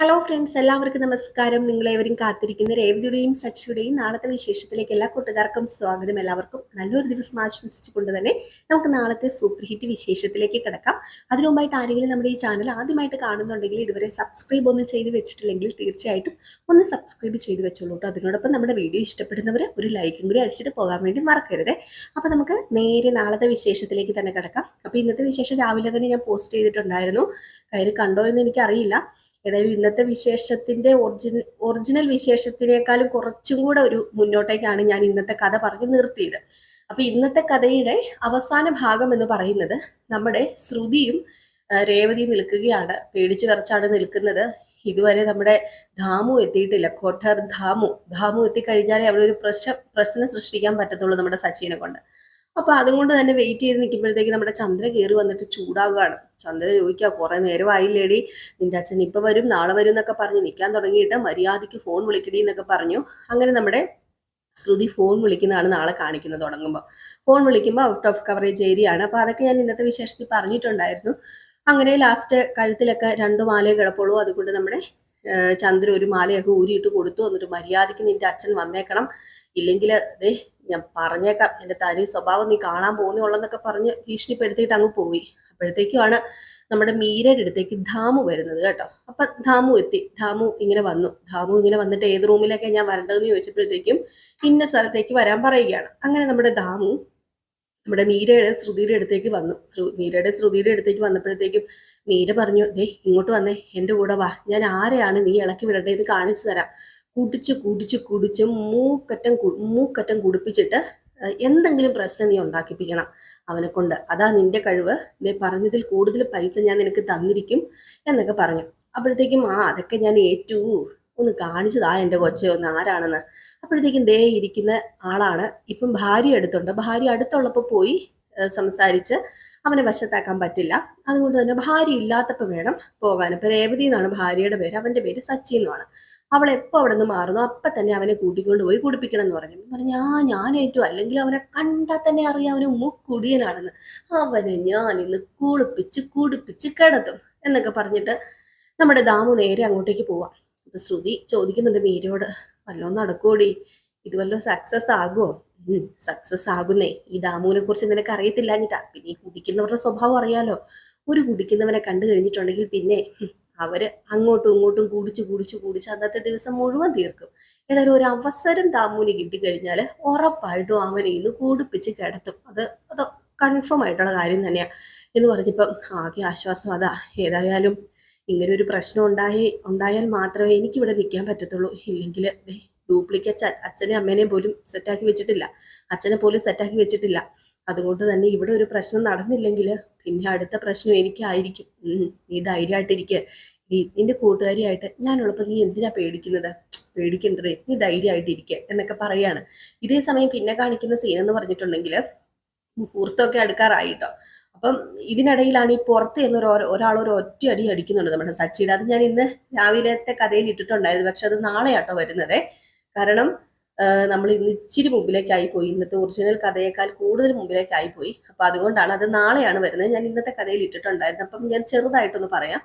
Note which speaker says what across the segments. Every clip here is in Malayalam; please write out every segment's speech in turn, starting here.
Speaker 1: ഹലോ ഫ്രണ്ട്സ് എല്ലാവർക്കും നമസ്കാരം. നിങ്ങളേവരും കാത്തിരിക്കുന്ന രേവതിയുടെയും സച്ചിയുടെയും നാളത്തെ വിശേഷത്തിലേക്ക് എല്ലാ കൂട്ടുകാർക്കും സ്വാഗതം. എല്ലാവർക്കും നല്ലൊരു ദിവസം ആശംസിച്ചുകൊണ്ട് തന്നെ നമുക്ക് നാളത്തെ സൂപ്പർ ഹിറ്റ് വിശേഷത്തിലേക്ക് കിടക്കാം. അതിനു മുമ്പായിട്ട് ആരെങ്കിലും നമ്മുടെ ഈ ചാനൽ ആദ്യമായിട്ട് കാണുന്നുണ്ടെങ്കിൽ ഇതുവരെ സബ്സ്ക്രൈബ് ഒന്നും ചെയ്ത് വെച്ചിട്ടില്ലെങ്കിൽ തീർച്ചയായിട്ടും ഒന്ന് സബ്സ്ക്രൈബ് ചെയ്ത് വെച്ചോളൂ അതിനോടൊപ്പം നമ്മുടെ വീഡിയോ ഇഷ്ടപ്പെടുന്നവർ ഒരു ലൈക്കും കൂടി അടിച്ചിട്ട് പോകാൻ വേണ്ടി മറക്കരുത്. അപ്പോൾ നമുക്ക് നേരെ നാളത്തെ വിശേഷത്തിലേക്ക് തന്നെ കിടക്കാം. അപ്പോൾ ഇന്നത്തെ വിശേഷം രാവിലെ തന്നെ ഞാൻ പോസ്റ്റ് ചെയ്തിട്ടുണ്ടായിരുന്നു. കയറി കണ്ടോ എന്ന് എനിക്കറിയില്ല. ഏതായാലും ഇന്നത്തെ വിശേഷത്തിന്റെ ഒറിജിനൽ ഒറിജിനൽ വിശേഷത്തിനേക്കാളും കുറച്ചും കൂടെ ഒരു മുന്നോട്ടേക്കാണ് ഞാൻ ഇന്നത്തെ കഥ പറഞ്ഞു നിർത്തിയത്. അപ്പൊ ഇന്നത്തെ കഥയുടെ അവസാന ഭാഗം എന്ന് പറയുന്നത് നമ്മുടെ ശ്രുതിയും രേവതി നിൽക്കുകയാണ്. പേടിച്ചു വിറച്ചാണ് നിൽക്കുന്നത്. ഇതുവരെ നമ്മുടെ ധാമു എത്തിയിട്ടില്ല. കോട്ടർ ധാമു. ധാമു എത്തിക്കഴിഞ്ഞാലേ അവിടെ ഒരു പ്രശ്നം പ്രശ്നം സൃഷ്ടിക്കാൻ പറ്റത്തുള്ളൂ നമ്മുടെ സച്ചിനെ കൊണ്ട്. അപ്പൊ അതുകൊണ്ട് തന്നെ വെയിറ്റ് ചെയ്ത് നിൽക്കുമ്പോഴത്തേക്ക് നമ്മുടെ ചന്ദ്ര കയറി വന്നിട്ട് ചൂടാകുകയാണ് ചന്ദ്ര ചോദിക്കുക കുറെ നേരമായില്ലേടി? നിന്റെ അച്ഛൻ ഇപ്പൊ വരും നാളെ വരും എന്നൊക്കെ പറഞ്ഞ് നിൽക്കാൻ തുടങ്ങിയിട്ട് മര്യാദയ്ക്ക് ഫോൺ വിളിക്കടി എന്നൊക്കെ പറഞ്ഞു. അങ്ങനെ നമ്മുടെ ശ്രുതി ഫോൺ വിളിക്കുന്നതാണ് നാളെ കാണിക്കുന്നത് തുടങ്ങുമ്പോൾ ഫോൺ വിളിക്കുമ്പോൾ ഔട്ട് ഓഫ് കവറേജ് ഏരിയയാണ് അപ്പൊ അപ്പോൾ അതൊക്കെ ഞാൻ ഇന്നത്തെ വിശേഷത്തിൽ പറഞ്ഞിട്ടുണ്ടായിരുന്നു. അങ്ങനെ ലാസ്റ്റ് കഴുത്തിലൊക്കെ രണ്ട് മാലയെ കിടപ്പുള്ളൂ. അതുകൊണ്ട് നമ്മുടെ ചന്ദ്ര ഒരു മാലയൊക്കെ ഊരിയിട്ട് കൊടുത്തു. എന്നിട്ട് മര്യാദയ്ക്ക് നിന്റെ അച്ഛൻ വന്നേക്കണം. ഇല്ലെങ്കിൽ അതെ ഞാൻ പറഞ്ഞേക്കാം. എന്റെ തനി സ്വഭാവം നീ കാണാൻ പോകുന്നുള്ളെന്നൊക്കെ പറഞ്ഞ് ഭീഷണിപ്പെടുത്തിയിട്ട് അങ്ങ് പോയി. അപ്പോഴത്തേക്കുമാണ് നമ്മുടെ മീരയുടെ അടുത്തേക്ക് ധാമു വരുന്നത് കേട്ടോ. അപ്പൊ ധാമു എത്തി. ധാമു ഇങ്ങനെ വന്നു. ധാമു ഇങ്ങനെ വന്നിട്ട് ഏത് റൂമിലേക്കാണ് ഞാൻ വരേണ്ടതെന്ന് ചോദിച്ചപ്പോഴത്തേക്കും ഇന്ന സ്ഥലത്തേക്ക് വരാൻ പറയുകയാണ്. അങ്ങനെ നമ്മുടെ ധാമു നമ്മുടെ മീരയുടെ ശ്രുതിയുടെ അടുത്തേക്ക് വന്നു. മീരയുടെ ശ്രുതിയുടെ അടുത്തേക്ക് വന്നപ്പോഴത്തേക്കും മീര പറഞ്ഞു ദേ ഇങ്ങോട്ട് വന്നേ. എന്റെ കൂടെ വാ. ഞാൻ ആരെയാണ് നീ ഇളക്കി വിടേണ്ടത്? കാണിച്ചു തരാം. കുടിച്ച് കുടിച്ച് കുടിച്ച് മൂക്കറ്റം മൂക്കറ്റം കുടിപ്പിച്ചിട്ട് എന്തെങ്കിലും പ്രശ്നം നീ ഉണ്ടാക്കിപ്പിക്കണം അവനെ കൊണ്ട്. അതാ നിന്റെ കഴിവ്. നീ പറഞ്ഞതിൽ കൂടുതൽ പൈസ ഞാൻ നിനക്ക് തന്നിരിക്കും എന്നൊക്കെ പറഞ്ഞു. അപ്പോഴത്തേക്കും ആ അതൊക്കെ ഞാൻ ഏറ്റു. ഒന്ന് കാണിച്ചതാ എന്റെ കൊച്ചെ ഒന്ന് ആരാണെന്ന്. അപ്പോഴത്തേക്കും ദേ ഇരിക്കുന്ന ആളാണ് ഇപ്പം ഭാര്യ അടുത്തുണ്ട്. ഭാര്യ അടുത്തുള്ളപ്പോൾ പോയി സംസാരിച്ച് അവനെ വശത്താക്കാൻ പറ്റില്ല. അതുകൊണ്ട് തന്നെ ഭാര്യ ഇല്ലാത്തപ്പോൾ വേണം പോകാൻ. ഇപ്പം രേവതി എന്നാണ് ഭാര്യയുടെ പേര്. അവന്റെ പേര് സച്ചി എന്നുമാണ് അവൾ എപ്പോൾ അവിടെ നിന്ന് മാറുന്നു അപ്പം തന്നെ അവനെ കൂട്ടിക്കൊണ്ട് പോയി കുടിപ്പിക്കണം എന്ന് പറഞ്ഞു പറഞ്ഞു ആ ഞാൻ അല്ലെങ്കിൽ അവനെ കണ്ടാൽ തന്നെ അറിയാം അവന് മുക്കുടിയനാണെന്ന് അവനെ ഞാൻ ഇന്ന് കുളിപ്പിച്ച് കുടിപ്പിച്ച് കിടത്തും എന്നൊക്കെ പറഞ്ഞിട്ട് നമ്മുടെ ദാമു നേരെ അങ്ങോട്ടേക്ക് പോവാം. അപ്പൊ ശ്രുതി ചോദിക്കുന്നുണ്ട് മീരയോട് വല്ലോ നടക്കൂടി ഇത് വല്ലോ സക്സസ് ആകുമോ സക്സസ് ആകുന്നേ. ഈ ദാമുവിനെ കുറിച്ച് നിനക്ക് അറിയത്തില്ല എന്നിട്ടാ പിന്നെ ഈ കുടിക്കുന്നവരുടെ സ്വഭാവം അറിയാലോ. ഒരു കുടിക്കുന്നവനെ കണ്ടു കഴിഞ്ഞിട്ടുണ്ടെങ്കിൽ പിന്നെ ഹും, അവർ അങ്ങോട്ടും ഇങ്ങോട്ടും കുടിച്ച് കുടിച്ച് കുടിച്ച് അന്നത്തെ ദിവസം മുഴുവൻ തീർക്കും. ഏതായാലും ഒരു അവസരം താമൂനി കിട്ടിക്കഴിഞ്ഞാൽ ഉറപ്പായിട്ടും അവനെ ഇന്ന് കൂടിപ്പിച്ച് കിടത്തും. അത് അത് കൺഫേം ആയിട്ടുള്ള കാര്യം തന്നെയാണ് എന്ന് പറഞ്ഞപ്പം ആകെ ആശ്വാസം അതാ. ഏതായാലും ഇങ്ങനെ ഒരു പ്രശ്നം ഉണ്ടായി ഉണ്ടായാൽ മാത്രമേ എനിക്കിവിടെ നിൽക്കാൻ പറ്റത്തുള്ളൂ. ഇല്ലെങ്കിൽ ഡ്യൂപ്ലിക്കേറ്റ് അച്ഛനെ അമ്മേനെയും പോലും സെറ്റാക്കി വെച്ചിട്ടില്ല. അച്ഛനെ പോലും സെറ്റാക്കി വെച്ചിട്ടില്ല. അതുകൊണ്ട് തന്നെ ഇവിടെ ഒരു പ്രശ്നം നടന്നില്ലെങ്കിൽ പിന്നെ അടുത്ത പ്രശ്നം എനിക്കായിരിക്കും. നീ ധൈര്യമായിട്ടിരിക്കുക നീ നിന്റെ കൂട്ടുകാരിയായിട്ട് ഞാനുള്ളപ്പോൾ നീ എന്തിനാ പേടിക്കുന്നത്? പേടിക്കണ്ടേ? നീ ധൈര്യമായിട്ടിരിക്കുക എന്നൊക്കെ പറയാണ്. ഇതേ സമയം പിന്നെ കാണിക്കുന്ന സീൻ എന്ന് പറഞ്ഞിട്ടുണ്ടെങ്കിൽ മുഹൂർത്തമൊക്കെ അടുക്കാറായിട്ടോ അപ്പം ഇതിനിടയിലാണ് ഈ പുറത്ത് എന്നൊരു ഒരാൾ ഒരു ഒറ്റ അടി അടിക്കുന്നുണ്ട് നമ്മുടെ സച്ചിയുടെ അത് ഞാൻ ഇന്ന് രാവിലത്തെ കഥയിൽ ഇട്ടിട്ടുണ്ടായിരുന്നു. പക്ഷെ അത് നാളെയാട്ടോ വരുന്നത്. കാരണം നമ്മൾ ഇന്ന് ഇച്ചിരി മുമ്പിലേക്കായി പോയി. ഇന്നത്തെ ഒറിജിനൽ കഥയേക്കാൾ കൂടുതൽ മുമ്പിലേക്കായി പോയി. അപ്പൊ അതുകൊണ്ടാണ് അത് നാളെയാണ് വരുന്നത്. ഞാൻ ഇന്നത്തെ കഥയിൽ ഇട്ടിട്ടുണ്ടായിരുന്നു. അപ്പം ഞാൻ ചെറുതായിട്ടൊന്ന് പറയാം.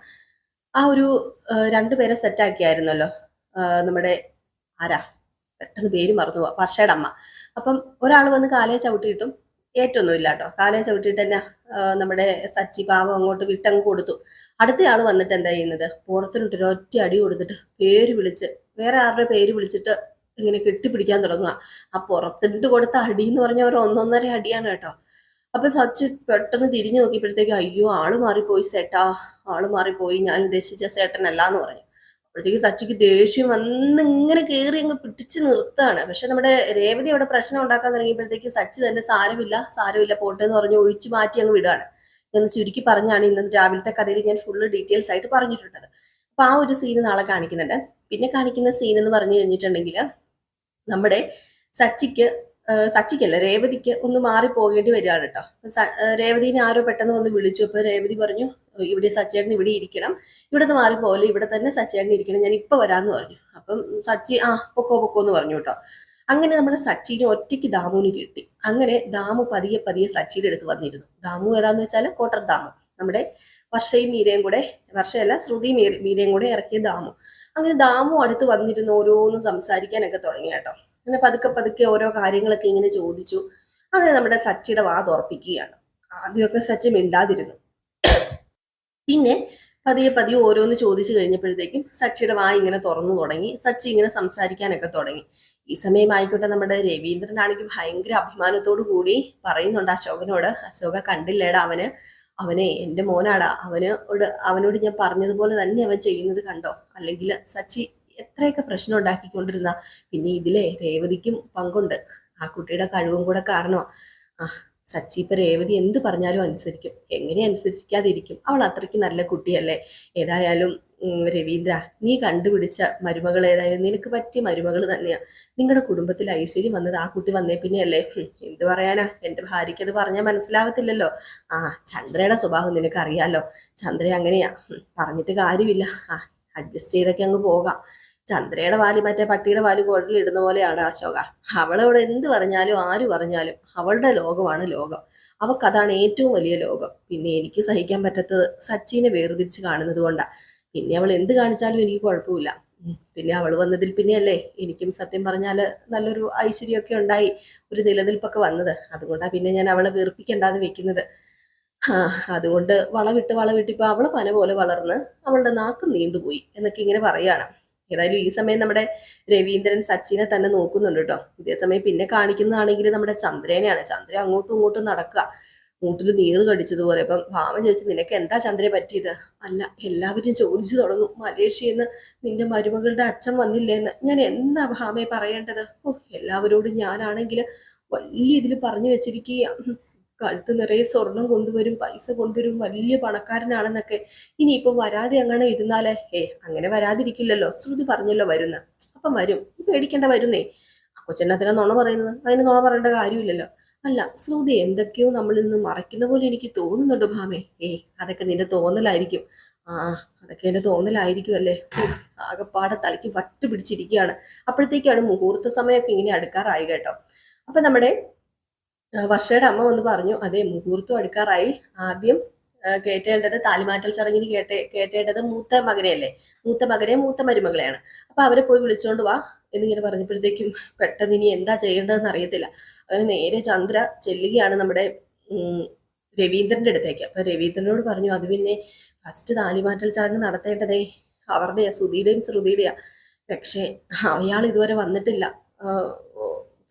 Speaker 1: ആ ഒരു രണ്ടുപേരെ സെറ്റാക്കിയായിരുന്നല്ലോ നമ്മുടെ ആരാ? പെട്ടെന്ന് പേര് മറന്നു പോവാ. വർഷയുടെ അമ്മ. അപ്പം ഒരാൾ വന്ന് കാലേ ചവിട്ടിയിട്ടും ഏറ്റൊന്നും ഇല്ല കേട്ടോ. കാലയെ ചവിട്ടിയിട്ട് തന്നെ നമ്മുടെ സച്ചി പാവം അങ്ങോട്ട് വിട്ടങ്ങ് കൊടുത്തു. അടുത്തയാൾ വന്നിട്ട് എന്താ ചെയ്യുന്നത്? പുറത്തിനിട്ട് ഒറ്റ അടി കൊടുത്തിട്ട് പേര് വിളിച്ച് വേറെ ആരുടെ പേര് വിളിച്ചിട്ട് ഇങ്ങനെ കെട്ടിപ്പിടിക്കാൻ തുടങ്ങുക. ആ പുറത്തിട്ട് കൊടുത്ത അടി എന്ന് പറഞ്ഞ ഒരു ഒന്നൊന്നര അടിയാണ് കേട്ടോ. അപ്പൊ സച്ചി പെട്ടെന്ന് തിരിഞ്ഞു നോക്കിയപ്പോഴത്തേക്ക് അയ്യോ ആൾ മാറിപ്പോയി സേട്ടാ. ആൾ മാറിപ്പോയി. ഞാൻ ഉദ്ദേശിച്ച സേട്ടനല്ല എന്ന് പറഞ്ഞു. അപ്പോഴത്തേക്ക് സച്ചിക്ക് ദേഷ്യം വന്ന് ഇങ്ങനെ കയറി അങ്ങ് പിടിച്ചു നിർത്തുകയാണ്. പക്ഷെ നമ്മുടെ രേവതി അവിടെ പ്രശ്നം ഉണ്ടാക്കാൻ തുടങ്ങിയപ്പോഴത്തേക്ക് സച്ചി തന്നെ സാരമില്ല സാരമില്ല പോട്ടെ എന്ന് പറഞ്ഞ് ഒഴിച്ചു മാറ്റി അങ്ങ് വിടുകയാണ്. എന്ന് ചുരുക്കി പറഞ്ഞാണ് ഇന്ന് രാവിലത്തെ കഥയിൽ ഞാൻ ഫുള്ള് ഡീറ്റെയിൽസ് ആയിട്ട് പറഞ്ഞിട്ടുള്ളത്. അപ്പൊ ആ ഒരു സീന് നാളെ കാണിക്കുന്നുണ്ട്. പിന്നെ കാണിക്കുന്ന സീൻ എന്ന് പറഞ്ഞു കഴിഞ്ഞിട്ടുണ്ടെങ്കിൽ നമ്മുടെ സച്ചിക്ക് സച്ചിക്കല്ല രേവതിക്ക് ഒന്ന് മാറി പോകേണ്ടി വരികയാണ് കേട്ടോ രേവതിനെ ആരോ പെട്ടെന്ന് വന്ന് വിളിച്ചു. അപ്പൊ രേവതി പറഞ്ഞു ഇവിടെ സച്ചേട്ടൻ ഇവിടെ ഇരിക്കണം. ഇവിടെ നിന്ന് മാറി പോലെ ഇവിടെ തന്നെ സച്ചേട്ടൻ ഇരിക്കണം. ഞാൻ ഇപ്പൊ വരാന്ന് പറഞ്ഞു. അപ്പം സച്ചി ആ പൊക്കോ പൊക്കോ എന്ന് പറഞ്ഞു കേട്ടോ അങ്ങനെ നമ്മുടെ സച്ചിനെ ഒറ്റയ്ക്ക് ദാമുവിന് കിട്ടി. അങ്ങനെ ദാമു പതിയെ പതിയെ സച്ചിയുടെ അടുത്ത് വന്നിരുന്നു. ദാമു ഏതാന്ന് വെച്ചാൽ കോട്ടർ ദാമു. നമ്മുടെ വർഷയും മീരയും കൂടെ വർഷയല്ല ശ്രുതി മീര മീരയും കൂടെ ഇറക്കിയ ദാമു. അങ്ങനെ ദാമു അടുത്ത് വന്നിരുന്ന് ഓരോന്ന് സംസാരിക്കാനൊക്കെ തുടങ്ങി കേട്ടോ. അങ്ങനെ പതുക്കെ പതുക്കെ ഓരോ കാര്യങ്ങളൊക്കെ ഇങ്ങനെ ചോദിച്ചു. അങ്ങനെ നമ്മുടെ സച്ചിയുടെ വാ തുറപ്പിക്കുകയാണ് ആദ്യമൊക്കെ സച്ചി മിണ്ടാതിരുന്നു. പിന്നെ പതിയെ പതിയെ ഓരോന്ന് ചോദിച്ചു കഴിഞ്ഞപ്പോഴത്തേക്കും സച്ചിയുടെ വാ ഇങ്ങനെ തുറന്നു തുടങ്ങി. സച്ചി ഇങ്ങനെ സംസാരിക്കാനൊക്കെ തുടങ്ങി. ഈ സമയം ആയിക്കോട്ടെ നമ്മുടെ രവീന്ദ്രനാണെങ്കിൽ ഭയങ്കര അഭിമാനത്തോടു കൂടി പറയുന്നുണ്ട് അശോകനോട്. അശോക കണ്ടില്ലേടാ അവന്? അവനെ എന്റെ മോനാടാ അവനോട് അവനോട് ഞാൻ പറഞ്ഞതുപോലെ തന്നെ അവൻ ചെയ്യുന്നത് കണ്ടോ? അല്ലെങ്കിൽ സച്ചി എത്രയൊക്കെ പ്രശ്നം ഉണ്ടാക്കിക്കൊണ്ടിരുന്ന പിന്നെ ഇതിലെ രേവതിക്കും പങ്കുണ്ട്. ആ കുട്ടിയുടെ കഴിവും കൂടെ കാരണമാ. ആ സച്ചി ഇപ്പൊ രേവതി എന്ത് പറഞ്ഞാലും അനുസരിക്കും. എങ്ങനെ അനുസരിക്കാതിരിക്കും. അവൾ അത്രയ്ക്ക് നല്ല കുട്ടിയല്ലേ. ഏതായാലും രവീന്ദ്ര നീ കണ്ടുപിടിച്ച മരുമകൾ ഏതായാലും നിനക്ക് പറ്റിയ മരുമകൾ തന്നെയാണ് നിങ്ങളുടെ കുടുംബത്തിൽ ഐശ്വര്യം വന്നത് ആ കുട്ടി വന്നേ പിന്നെയല്ലേ? എന്ത് പറയാനാ? എന്റെ ഭാര്യയ്ക്ക് അത് പറഞ്ഞാൽ മനസ്സിലാവത്തില്ലല്ലോ. ആ ചന്ദ്രയുടെ സ്വഭാവം നിനക്ക് അറിയാലോ ചന്ദ്ര അങ്ങനെയാ പറഞ്ഞിട്ട് കാര്യമില്ല. ആ അഡ്ജസ്റ്റ് ചെയ്തൊക്കെ അങ്ങ് പോകാം. ചന്ദ്രയുടെ വാലി മറ്റേ പട്ടിയുടെ വാൽ കുഴലിടുന്ന പോലെയാണ് അശോക. അവളവിടെ എന്ത് പറഞ്ഞാലും ആര് പറഞ്ഞാലും അവളുടെ ലോകമാണ് ലോകം. അവക്കതാണ് ഏറ്റവും വലിയ ലോകം. പിന്നെ എനിക്ക് സഹിക്കാൻ പറ്റാത്തത് സച്ചിനെ വേർതിരിച്ച് കാണുന്നത് കൊണ്ടാ. പിന്നെ അവൾ എന്ത് കാണിച്ചാലും എനിക്ക് കുഴപ്പമില്ല. പിന്നെ അവൾ വന്നതിൽ പിന്നെയല്ലേ എനിക്കും സത്യം പറഞ്ഞാൽ നല്ലൊരു ഐശ്വര്യമൊക്കെ ഉണ്ടായി ഒരു നിലനിൽപ്പൊക്കെ വന്നത്. അതുകൊണ്ടാണ് പിന്നെ ഞാൻ അവളെ വെറുപ്പിക്കണ്ടാന്ന് വെക്കുന്നത്. ആ അതുകൊണ്ട് വളവിട്ട് വളവിട്ട് ഇപ്പൊ അവളെ പന പോലെ വളർന്ന് അവളുടെ നാക്ക് നീണ്ടുപോയി എന്നൊക്കെ ഇങ്ങനെ പറയുകയാണ്. ഏതായാലും ഈ സമയം നമ്മുടെ രവീന്ദ്രൻ സച്ചിനെ തന്നെ നോക്കുന്നുണ്ട് കേട്ടോ. ഇതേസമയം പിന്നെ കാണിക്കുന്നതാണെങ്കിൽ നമ്മുടെ ചന്ദ്രനെയാണ്. ചന്ദ്ര അങ്ങോട്ടും ഇങ്ങോട്ടും നടക്കുക. മൂട്ടിൽ നീറ് കടിച്ചതുപോലെ അപ്പം ഭാമ ചോദിച്ചു നിനക്ക് എന്താ ചന്ദ്രയെ പറ്റിയത്? അല്ല എല്ലാവരും ചോദിച്ചു തുടങ്ങും. മലേഷ്യയിൽ നിന്ന് നിന്റെ മരുമകളുടെ അച്ഛൻ വന്നില്ലേന്ന്. ഞാൻ എന്താ ഭാമയെ പറയേണ്ടത്? ഓ എല്ലാവരോടും ഞാനാണെങ്കിൽ വലിയ ഇതിൽ പറഞ്ഞു വെച്ചിരിക്കുക. കഴുത്ത് നിറയെ സ്വർണം കൊണ്ടുവരും പൈസ കൊണ്ടുവരും വലിയ പണക്കാരനാണെന്നൊക്കെ. ഇനിയിപ്പം വരാതെ അങ്ങനെ ഇരുന്നാലേ? ഏ അങ്ങനെ വരാതിരിക്കില്ലല്ലോ. ശ്രുതി പറഞ്ഞല്ലോ വരുന്ന. അപ്പം വരും. പേടിക്കേണ്ട വരുന്നേ. കൊച്ചെണ്ണത്തിനെ നുണ പറയുന്നത്? അതിന് നുണ പറയേണ്ട കാര്യമില്ലല്ലോ. അല്ല ശ്രുതി എന്തൊക്കെയോ നമ്മളിൽ നിന്ന് മറയ്ക്കുന്ന പോലെ എനിക്ക് തോന്നുന്നുണ്ട് ഭാമേ. ഏ അതൊക്കെ നിന്റെ തോന്നലായിരിക്കും. ആ അതൊക്കെ എന്റെ തോന്നലായിരിക്കും അല്ലേ? ആകെപ്പാടെ തലയ്ക്ക് വട്ട് പിടിച്ചിരിക്കുകയാണ്. അപ്പോഴത്തേക്കാണ് മുഹൂർത്ത സമയമൊക്കെ ഇങ്ങനെ അടുക്കാറായി കേട്ടോ. അപ്പൊ നമ്മുടെ വർഷയുടെ അമ്മ വന്ന് പറഞ്ഞു അതെ മുഹൂർത്തം അടുക്കാറായി. ആദ്യം കേറ്റേണ്ടത് താലിമാറ്റൽ ചടങ്ങിന് കേട്ടേ കേട്ടേണ്ടത് മൂത്ത മകനെയല്ലേ? മൂത്ത മകനെ മൂത്ത മരുമകളെയാണ്. അപ്പൊ അവരെ പോയി വിളിച്ചോണ്ട് വാ. എന്നിങ്ങനെ പറഞ്ഞപ്പോഴത്തേക്കും പെട്ടെന്ന് ഇനി എന്താ ചെയ്യേണ്ടതെന്ന് അറിയത്തില്ല. അങ്ങനെ നേരെ ചന്ദ്ര ചെല്ലുകയാണ് നമ്മുടെ രവീന്ദ്രന്റെ അടുത്തേക്ക്. അപ്പൊ രവീന്ദ്രനോട് പറഞ്ഞു അത് പിന്നെ ഫസ്റ്റ് താലിമാറ്റൽ ചടങ്ങ് നടത്തേണ്ടതേ. അവരുടെയാ ശ്രുതിയുടെയും ശ്രുതിയുടെയാ. പക്ഷേ അയാൾ ഇതുവരെ വന്നിട്ടില്ല.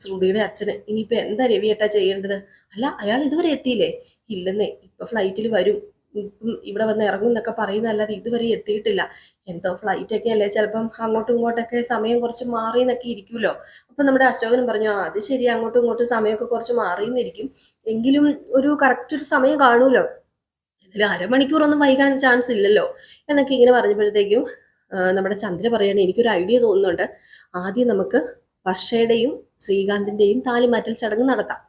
Speaker 1: ശ്രുതിയുടെ അച്ഛന്. ഇനിയിപ്പോ എന്താ രവിയേട്ടാ ചെയ്യേണ്ടത്? അല്ല അയാൾ ഇതുവരെ എത്തിയില്ലേ? ഇല്ലെന്നേ ഇപ്പൊ ഫ്ലൈറ്റിൽ വരും. ഇവിടെ വന്ന് ഇറങ്ങും എന്നൊക്കെ പറയുന്നല്ലാതെ ഇതുവരെ എത്തിയിട്ടില്ല. എന്തോ ഫ്ലൈറ്റ് ഒക്കെ അല്ലേ? ചിലപ്പം അങ്ങോട്ടും ഇങ്ങോട്ടൊക്കെ സമയം കുറച്ച് മാറി എന്നൊക്കെ ഇരിക്കുമല്ലോ. അപ്പം നമ്മുടെ അശോകനും പറഞ്ഞു ആ അത് ശരി അങ്ങോട്ടും ഇങ്ങോട്ടും സമയമൊക്കെ കുറച്ച് മാറി എന്നിരിക്കും എങ്കിലും ഒരു കറക്റ്റ് ഒരു സമയം കാണുമല്ലോ. ഇതിൽ അരമണിക്കൂറൊന്നും വൈകാൻ ചാൻസ് ഇല്ലല്ലോ എന്നൊക്കെ ഇങ്ങനെ പറഞ്ഞപ്പോഴത്തേക്കും നമ്മുടെ ചന്ദ്ര പറയണേ എനിക്കൊരു ഐഡിയ തോന്നുന്നുണ്ട്. ആദ്യം നമുക്ക് വർഷയുടെയും ശ്രീകാന്തിന്റെയും താലിമാറ്റൽ ചടങ്ങ് നടത്താം.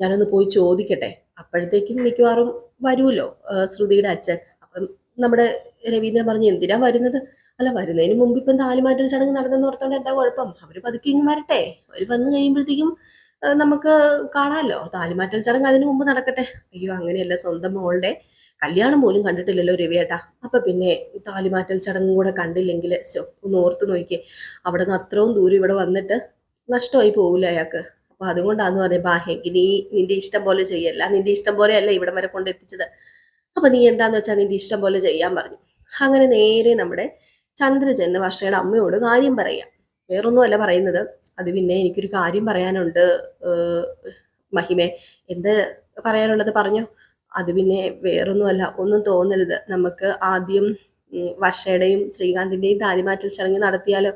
Speaker 1: ഞാനൊന്ന് പോയി ചോദിക്കട്ടെ? അപ്പോഴത്തേക്കും മിക്കവാറും വരുമല്ലോ ശ്രുതിയുടെ അച്ഛൻ. അപ്പം നമ്മുടെ രവീന്ദ്രൻ പറഞ്ഞു എന്തിനാ വരുന്നത്? അല്ല വരുന്നതിന് മുമ്പ് ഇപ്പം താലിമാറ്റൽ ചടങ്ങ് നടന്നെന്ന് ഓർത്തോണ്ട് എന്താ കുഴപ്പം? അവർ പതുക്കെ ഇങ്ങ് വരട്ടെ. അവർ വന്നു കഴിയുമ്പോഴത്തേക്കും നമുക്ക് കാണാമല്ലോ താലിമാറ്റൽ ചടങ്ങ് അതിനു മുമ്പ് നടക്കട്ടെ. അയ്യോ അങ്ങനെയല്ല സ്വന്തം മോളുടെ കല്യാണം പോലും കണ്ടിട്ടില്ലല്ലോ രവിയേട്ടാ. അപ്പൊ പിന്നെ താലിമാറ്റൽ ചടങ്ങും കൂടെ കണ്ടില്ലെങ്കിൽ ഒന്ന് ഓർത്ത് നോക്കിയേ. അവിടെ നിന്ന് അത്രയും ദൂരം ഇവിടെ വന്നിട്ട് നഷ്ടമായി പോകില്ല അയാൾക്ക്? അപ്പൊ അതുകൊണ്ടാന്ന് പറയാം ബാഹ്യക്ക് നീ നിന്റെ ഇഷ്ടം പോലെ ചെയ്യല്ല. നിന്റെ ഇഷ്ടം പോലെ അല്ല ഇവിടെ വരെ കൊണ്ട് എത്തിച്ചത് അപ്പൊ നീ എന്താന്ന് വെച്ചാൽ നിന്റെ ഇഷ്ടം പോലെ ചെയ്യാൻ പറഞ്ഞു. അങ്ങനെ നേരെ നമ്മുടെ ചന്ദ്രചെന്ന് വർഷയുടെ അമ്മയോട് കാര്യം പറയാം. വേറൊന്നുമല്ല പറയുന്നത്. അത് പിന്നെ എനിക്കൊരു കാര്യം പറയാനുണ്ട്. മഹിമേ എന്ത് പറയാനുള്ളത് പറഞ്ഞു? അത് പിന്നെ വേറൊന്നുമല്ല. ഒന്നും തോന്നരുത്. നമുക്ക് ആദ്യം വർഷയുടെയും ശ്രീകാന്തിന്റെയും താലിമാറ്റൽ ചടങ്ങ് നടത്തിയാലോ?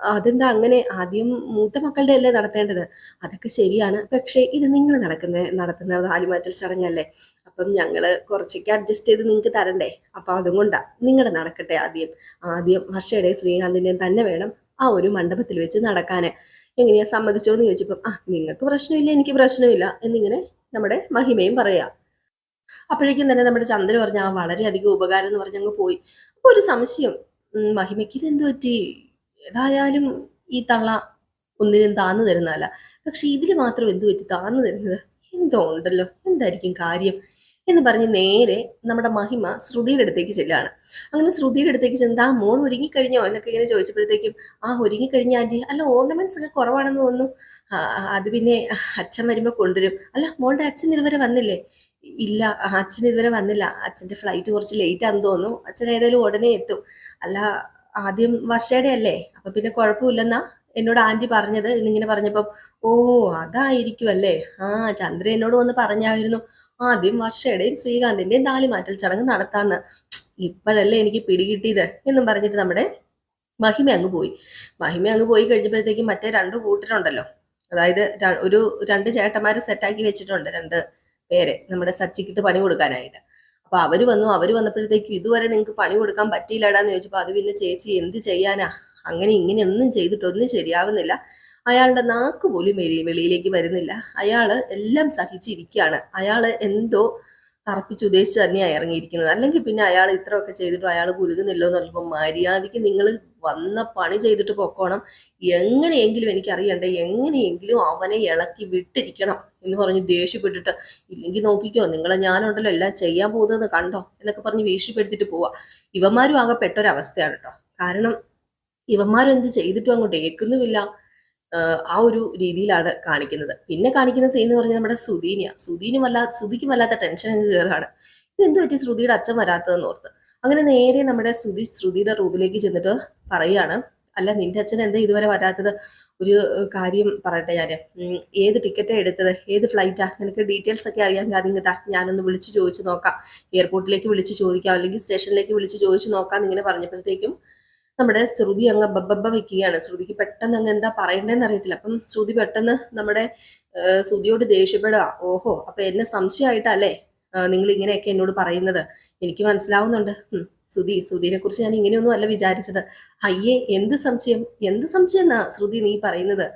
Speaker 1: അതെന്താ അങ്ങനെ ആദ്യം മൂത്ത മക്കളുടെ അല്ലേ നടത്തേണ്ടത്? അതൊക്കെ ശരിയാണ്. പക്ഷേ ഇത് നിങ്ങൾ നടക്കുന്ന നടത്തുന്ന താലിമാറ്റൽ ചടങ്ങല്ലേ? അപ്പം ഞങ്ങൾ കുറച്ചൊക്കെ അഡ്ജസ്റ്റ് ചെയ്ത് നിങ്ങൾക്ക് തരണ്ടേ? അപ്പൊ അതുകൊണ്ടാ നിങ്ങളുടെ നടക്കട്ടെ ആദ്യം. ആദ്യം വർഷയുടെയും ശ്രീകാന്തിന്റെയും തന്നെ വേണം ആ ഒരു മണ്ഡപത്തിൽ വെച്ച് നടക്കാന്. എങ്ങനെയാ സമ്മതിച്ചോ എന്ന് ചോദിച്ചപ്പം ആ നിങ്ങൾക്ക് പ്രശ്നമില്ല എനിക്ക് പ്രശ്നമില്ല എന്നിങ്ങനെ നമ്മുടെ മഹിമയും പറയാ. അപ്പോഴേക്കും തന്നെ നമ്മുടെ ചന്ദ്രൻ പറഞ്ഞ ആ വളരെയധികം ഉപകാരം എന്ന് പറഞ്ഞ് അങ്ങ് പോയി. അപ്പൊ ഒരു സംശയം മഹിമയ്ക്ക് ഇത് എന്ത് പറ്റി? ഏതായാലും ഈ തള്ള ഒന്നിനും താന്നു തരുന്നതല്ല. പക്ഷെ ഇതിൽ മാത്രം എന്തു പറ്റി? താന്നു തരുന്നത്? എന്തോ ഉണ്ടല്ലോ. എന്തായിരിക്കും കാര്യം? എന്ന് പറഞ്ഞ് നേരെ നമ്മുടെ മഹിമ ശ്രുതിയുടെ അടുത്തേക്ക് ചെല്ലുകയാണ്. അങ്ങനെ ശ്രുതിയുടെ അടുത്തേക്ക് ചെന്ന് ആ മോൾ ഒരുങ്ങിക്കഴിഞ്ഞോ? എന്നൊക്കെ ഇങ്ങനെ ചോദിച്ചപ്പോഴത്തേക്കും ആ ഒരുങ്ങിക്കഴിഞ്ഞ ആന്റി അല്ല ഓർണമെന്റ്സ് ഒക്കെ കുറവാണെന്ന് തോന്നുന്നു. അത് പിന്നെ അച്ഛൻ വരുമ്പോൾ കൊണ്ടുവരും. അല്ല മോളുടെ അച്ഛൻ ഇതുവരെ വന്നില്ലേ? ഇല്ല അച്ഛൻ ഇതുവരെ വന്നില്ല. അച്ഛന്റെ ഫ്ലൈറ്റ് കുറച്ച് ലേറ്റ് ആണെന്ന് തോന്നുന്നു. അച്ഛൻ ഏതായാലും ഉടനെ എത്തും. അല്ല ആദ്യം വർഷയുടെ അല്ലേ? അപ്പൊ പിന്നെ കുഴപ്പമില്ലെന്നാ എന്നോട് ആന്റി പറഞ്ഞത്. എന്നിങ്ങനെ പറഞ്ഞപ്പം ഓ അതായിരിക്കും അല്ലേ? ആ ചന്ദ്ര എന്നോട് വന്ന് പറഞ്ഞായിരുന്നു. ആദ്യം വർഷയുടെയും ശ്രീകാന്തിന്റെയും താലിമാറ്റൽ ചടങ്ങ് നടത്താന്ന്. ഇപ്പോഴല്ലേ എനിക്ക് പിടികിട്ടിയത്? എന്നും പറഞ്ഞിട്ട് നമ്മുടെ മഹിമ അങ്ങ് പോയി. മഹിമ അങ്ങ് പോയി കഴിഞ്ഞപ്പോഴത്തേക്കും മറ്റേ രണ്ട് കൂട്ടരുണ്ടല്ലോ. അതായത് ഒരു രണ്ട് ചേട്ടന്മാരെ സെറ്റാക്കി വെച്ചിട്ടുണ്ട് രണ്ട് പേരെ നമ്മുടെ സച്ചിക്കിട്ട് പണി കൊടുക്കാനായിട്ട്. അപ്പൊ അവർ വന്നു. അവർ വന്നപ്പോഴത്തേക്കും ഇതുവരെ നിങ്ങൾക്ക് പണി കൊടുക്കാൻ പറ്റിയില്ലടാന്ന് ചോദിച്ചപ്പോ അത് പിന്നെ ചേച്ചി എന്ത് ചെയ്യാനാ? അങ്ങനെ ഇങ്ങനെ ഒന്നും ചെയ്തിട്ടൊന്നും ശരിയാവുന്നില്ല. അയാളുടെ നാക്ക് പോലും വെളി വെളിയിലേക്ക് വരുന്നില്ല. അയാൾ എല്ലാം സഹിച്ചിരിക്കുകയാണ്. അയാൾ എന്തോ തറപ്പിച്ച് ഉദ്ദേശിച്ച് തന്നെയാണ് ഇറങ്ങിയിരിക്കുന്നത്. അല്ലെങ്കിൽ പിന്നെ അയാൾ ഇത്രയൊക്കെ ചെയ്തിട്ടും അയാൾ കുരുകുന്നില്ലോ എന്ന് പറഞ്ഞപ്പോൾ മര്യാദയ്ക്ക് നിങ്ങൾ വന്ന പണി ചെയ്തിട്ട് പൊക്കോണം. എങ്ങനെയെങ്കിലും എനിക്കറിയണ്ടേ എങ്ങനെയെങ്കിലും അവനെ ഇളക്കി വിട്ടിരിക്കണം എന്ന് പറഞ്ഞ് ദേഷ്യപ്പെട്ടിട്ട് ഇല്ലെങ്കിൽ നോക്കിക്കോ നിങ്ങളെ ഞാനുണ്ടല്ലോ എല്ലാം ചെയ്യാൻ പോകുന്നത് കണ്ടോ എന്നൊക്കെ പറഞ്ഞ് ഭീഷണിപ്പെടുത്തിട്ട് പോവാ. ഇവന്മാരും ആകെ പെട്ടൊരവസ്ഥയാണ് കേട്ടോ കാരണം ഇവന്മാരും എന്ത് ചെയ്തിട്ടും അങ്ങോട്ട് ഏക്കുന്നുമില്ല ആ ഒരു രീതിയിലാണ് കാണിക്കുന്നത്. പിന്നെ കാണിക്കുന്ന സീൻ എന്ന് പറഞ്ഞാൽ നമ്മുടെ സുധീനിയ. സുധീനും വല്ലാ സുധിക്കും വല്ലാത്ത ടെൻഷൻ അങ്ങ് കയറുകയാണ് ഇതെന്ത് പറ്റി ശ്രുതിയുടെ അച്ഛൻ വരാത്തതെന്ന് ഓർത്ത്? അങ്ങനെ നേരെ നമ്മുടെ ശ്രുതി ശ്രുതിയുടെ റൂമിലേക്ക് ചെന്നിട്ട് പറയാണ് അല്ല നിന്റെ അച്ഛൻ എന്താ ഇതുവരെ വരാത്തത്? ഒരു കാര്യം പറയട്ടെ ഞാൻ ഏത് ടിക്കറ്റാണ് എടുത്തത്? ഏത് ഫ്ലൈറ്റാ നിനക്ക് ഡീറ്റെയിൽസ് ഒക്കെ അറിയാൻ അതിങ്ങ് താ. ഞാനൊന്ന് വിളിച്ച് ചോദിച്ചു നോക്കാം. എയർപോർട്ടിലേക്ക് വിളിച്ച് ചോദിക്കാം. അല്ലെങ്കിൽ സ്റ്റേഷനിലേക്ക് വിളിച്ച് ചോദിച്ചു നോക്കാം എന്നിങ്ങനെ പറഞ്ഞപ്പോഴത്തേക്കും നമ്മുടെ ശ്രുതി അങ്ങ് ബബ്ബ വെക്കുകയാണ്. ശ്രുതിക്ക് പെട്ടെന്ന് അങ്ങ് എന്താ പറയണ്ടേന്ന് അറിയത്തില്ല. അപ്പം ശ്രുതി പെട്ടെന്ന് നമ്മുടെ ശ്രുതിയോട് ദേഷ്യപ്പെടുക. ഓഹോ അപ്പൊ എന്നെ സംശയമായിട്ടല്ലേ? നിങ്ങൾ ഇങ്ങനെയൊക്കെ എന്നോട് പറയുന്നത്. എനിക്ക് മനസ്സിലാവുന്നുണ്ട്. ശ്രുതി ശ്രുതിനെ കുറിച്ച് ഞാൻ ഇങ്ങനെയൊന്നും അല്ല വിചാരിച്ചത്. അയ്യേ എന്ത് സംശയം? എന്ത് സംശയം എന്നാ ശ്രുതി നീ പറയുന്നത്?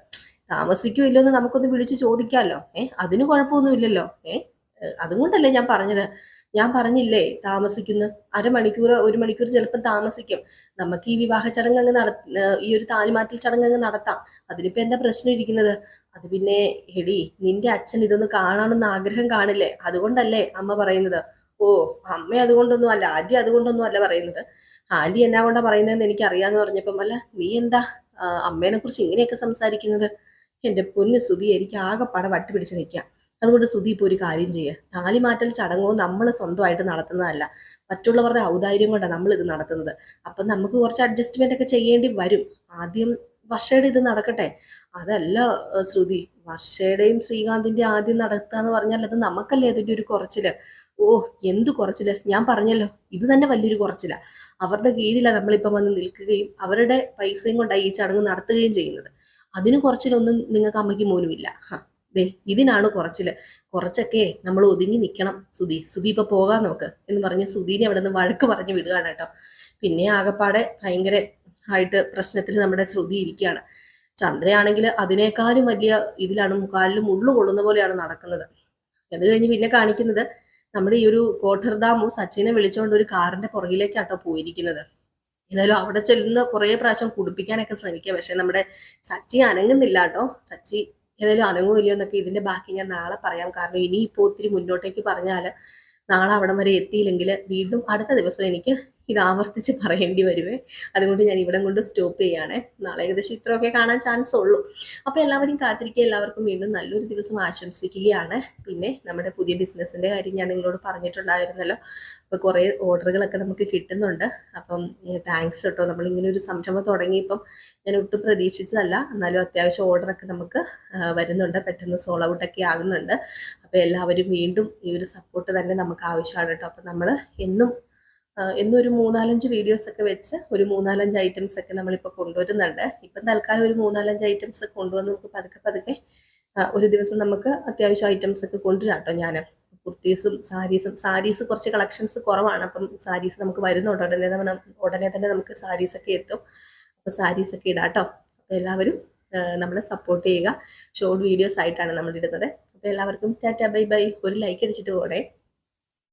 Speaker 1: താമസിക്കോ ഇല്ലോന്ന് നമുക്കൊന്ന് വിളിച്ച് ചോദിക്കാമല്ലോ. ഏ അതിന് കുഴപ്പമൊന്നുമില്ലല്ലോ. ഏഹ്, അതുകൊണ്ടല്ലേ ഞാൻ പറഞ്ഞത്? ഞാൻ പറഞ്ഞില്ലേ താമസിക്കുന്നു. അരമണിക്കൂർ ഒരു മണിക്കൂർ ചിലപ്പം താമസിക്കും. നമുക്ക് ഈ വിവാഹ ചടങ്ങ് അങ്ങ് നട ഈ ഒരു താലിമാറ്റൽ ചടങ്ങ് അങ്ങ് നടത്താം. അതിനിപ്പോ എന്താ പ്രശ്നം ഇരിക്കുന്നത്? അത് പിന്നെ എടി നിന്റെ അച്ഛൻ ഇതൊന്ന് കാണണമെന്ന് ആഗ്രഹം കാണില്ലേ? അതുകൊണ്ടല്ലേ അമ്മ പറയുന്നത്. ഓ അമ്മ അതുകൊണ്ടൊന്നും അല്ല ആന്റി അതുകൊണ്ടൊന്നും അല്ല പറയുന്നത്. ആന്റി എന്നാ കൊണ്ടാ പറയുന്നതെന്ന് എനിക്ക് അറിയാന്ന് പറഞ്ഞപ്പം അല്ല നീ എന്താ അമ്മേനെ കുറിച്ച് ഇങ്ങനെയൊക്കെ സംസാരിക്കുന്നത്? എന്റെ പൊന്ന് സുതി എനിക്ക് ആകെപ്പാടെ വട്ടി പിടിച്ച് നിൽക്കാം അതുകൊണ്ട് സുതി ഇപ്പോൾ ഒരു കാര്യം ചെയ്യുക താലിമാറ്റൽ ചടങ്ങോ നമ്മൾ സ്വന്തമായിട്ട് നടത്തുന്നതല്ല. മറ്റുള്ളവരുടെ ഔദാര്യം കൊണ്ടാണ് നമ്മൾ ഇത് നടത്തുന്നത്. അപ്പം നമുക്ക് കുറച്ച് അഡ്ജസ്റ്റ്മെന്റ് ഒക്കെ ചെയ്യേണ്ടി വരും. ആദ്യം വർഷയുടെ ഇത് നടക്കട്ടെ. അതല്ല ശ്രുതി വർഷയുടെയും ശ്രീകാന്തിന്റെ ആദ്യം നടത്തുക എന്ന് പറഞ്ഞാൽ അത് നമുക്കല്ലേ അതിന്റെ ഒരു കുറച്ചിൽ? ഓ എന്ത് കുറച്ചിൽ? ഞാൻ പറഞ്ഞല്ലോ ഇത് തന്നെ വലിയൊരു കുറച്ചില. അവരുടെ കീഴിലാണ് നമ്മളിപ്പം വന്ന് നിൽക്കുകയും അവരുടെ പൈസയും കൊണ്ടായി ഈ ചടങ്ങ് നടത്തുകയും ചെയ്യുന്നത്. അതിന് കുറച്ചിലൊന്നും നിങ്ങൾക്ക് അമ്മയ്ക്ക് മോനുമില്ല ദേ ഇതിനാണ് കുറച്ചിൽ. കുറച്ചൊക്കെ നമ്മൾ ഒതുങ്ങി നിൽക്കണം സുധി സുധി ഇപ്പൊ പോകാൻ നോക്ക് എന്ന് പറഞ്ഞ് സുധീനെ അവിടെ നിന്ന് വഴക്ക് പറഞ്ഞു വിടുകയാണ് കേട്ടോ. പിന്നെ ആകപ്പാടെ ഭയങ്കര ആയിട്ട് പ്രശ്നത്തിൽ നമ്മുടെ ശ്രുതി ഇരിക്കുകയാണ്. ചന്ദ്രയാണെങ്കിൽ അതിനേക്കാളും വലിയ ഇതിലാണ് കാലിലും മുള്ളു കൊള്ളുന്ന പോലെയാണ് നടക്കുന്നത്. അത് കഴിഞ്ഞ് പിന്നെ കാണിക്കുന്നത് നമ്മുടെ ഈ ഒരു കോട്ടർദാമു സച്ചിനെ വിളിച്ചുകൊണ്ട് ഒരു കാറിന്റെ പുറകിലേക്കാട്ടോ പോയിരിക്കുന്നത്. ഏതായാലും അവിടെ ചെല്ലുന്ന കുറേ പ്രാവശ്യം കുടിപ്പിക്കാനൊക്കെ ശ്രമിക്കുക പക്ഷെ നമ്മുടെ സച്ചി അനങ്ങുന്നില്ല കേട്ടോ സച്ചി ഏതായാലും അനങ്ങുമില്ലയോ എന്നൊക്കെ ഇതിന്റെ ബാക്കി ഞാൻ നാളെ പറയാം. കാരണം ഇനിയിപ്പോ ഒത്തിരി മുന്നോട്ടേക്ക് പറഞ്ഞാൽ നാളെ അവിടം വരെ എത്തിയില്ലെങ്കിൽ വീണ്ടും അടുത്ത ദിവസം എനിക്ക് ഇത് ആവർത്തിച്ച് പറയേണ്ടി വരുവേ. അതുകൊണ്ട് ഞാൻ ഇവിടം കൊണ്ട് സ്റ്റോപ്പ് ചെയ്യുകയാണേ നാളെ ഏകദേശം ഇത്രയൊക്കെ കാണാൻ ചാൻസ് ഉള്ളൂ. അപ്പോൾ എല്ലാവരും കാത്തിരിക്കുക എല്ലാവർക്കും വീണ്ടും നല്ലൊരു ദിവസം ആശംസിക്കുകയാണ്. പിന്നെ നമ്മുടെ പുതിയ ബിസിനസ്സിന്റെ കാര്യം ഞാൻ നിങ്ങളോട് പറഞ്ഞിട്ടുണ്ടായിരുന്നല്ലോ. അപ്പോൾ കുറേ ഓർഡറുകളൊക്കെ നമുക്ക് കിട്ടുന്നുണ്ട്. അപ്പം താങ്ക്സ് കേട്ടോ. നമ്മളിങ്ങനെ ഒരു സംരംഭം തുടങ്ങിയപ്പം ഞാൻ ഒട്ടും പ്രതീക്ഷിച്ചതല്ല. എന്നാലും അത്യാവശ്യം ഓർഡറൊക്കെ നമുക്ക് വരുന്നുണ്ട്. പെട്ടെന്ന് സോൾ ഔട്ടൊക്കെ ആകുന്നുണ്ട്. അപ്പോൾ എല്ലാവരും വീണ്ടും ഈ ഒരു സപ്പോർട്ട് തന്നെ നമുക്ക് ആവശ്യമാണ് കേട്ടോ. അപ്പം നമ്മൾ എന്നും ആ, എന്നും ഒരു മൂന്നാലഞ്ച് വീഡിയോസ് ഒക്കെ വെച്ച് ഒരു മൂന്നാലഞ്ച് ഐറ്റംസ് ഒക്കെ നമ്മളിപ്പോൾ കൊണ്ടുവരുന്നുണ്ട്. ഇപ്പം തൽക്കാലം ഒരു മൂന്നാലഞ്ച് ഐറ്റംസ് കൊണ്ടുവന്ന് നമുക്ക് പതുക്കെ പതുക്കെ ഒരു ദിവസം നമുക്ക് അത്യാവശ്യം ഐറ്റംസ് ഒക്കെ കൊണ്ടുവരാം കേട്ടോ ഞാൻ കുർത്തീസും സാരീസും സാരീസ് കുറച്ച് കളക്ഷൻസ് കുറവാണ്. അപ്പം സാരീസ് നമുക്ക് വരുന്നുണ്ട്. ഉടനെ ഉടനെ തന്നെ നമുക്ക് സാരീസ് ഒക്കെ എത്തും. അപ്പോൾ സാരീസ് ഒക്കെ ഇടാം കേട്ടോ. അപ്പോൾ എല്ലാവരും നമ്മളെ സപ്പോർട്ട് ചെയ്യുക. ഷോർട്ട് വീഡിയോസ് ആയിട്ടാണ് നമ്മൾ ഇടുന്നത് അപ്പോൾ എല്ലാവർക്കും ടാറ്റ ബൈ ബൈ. ഒരു ലൈക്ക് അടിച്ചിട്ട് പോണേ